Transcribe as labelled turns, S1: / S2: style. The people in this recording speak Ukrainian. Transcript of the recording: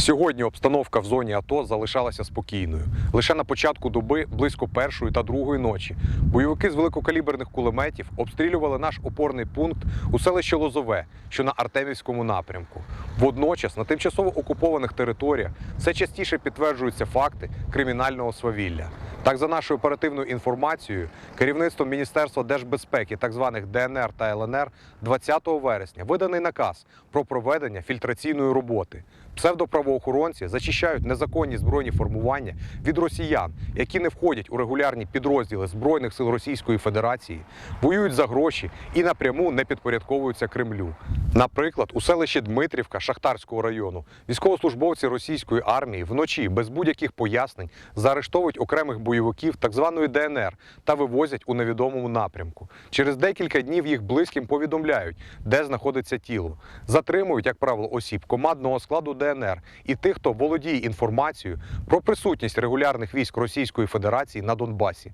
S1: Сьогодні обстановка в зоні АТО залишалася спокійною. Лише на початку доби, близько першої та другої ночі, бойовики з великокаліберних кулеметів обстрілювали наш опорний пункт у селищі Лозове, що на Артемівському напрямку. Водночас на тимчасово окупованих територіях все частіше підтверджуються факти кримінального свавілля. Так, за нашою оперативною інформацією, керівництвом Міністерства держбезпеки так званих ДНР та ЛНР 20 вересня виданий наказ про проведення фільтраційної роботи. Псевдоправоохоронці зачищають незаконні збройні формування від росіян, які не входять у регулярні підрозділи Збройних сил Російської Федерації, воюють за гроші і напряму не підпорядковуються Кремлю. Наприклад, у селищі Дмитрівка Шахтарського району військовослужбовці російської армії вночі без будь-яких пояснень заарештовують окремих бойовиків так званої ДНР та вивозять у невідомому напрямку. Через декілька днів їх близьким повідомляють, де знаходиться тіло. Затримують, як правило, осіб командного складу ДНР і тих, хто володіє інформацією про присутність регулярних військ Російської Федерації на Донбасі.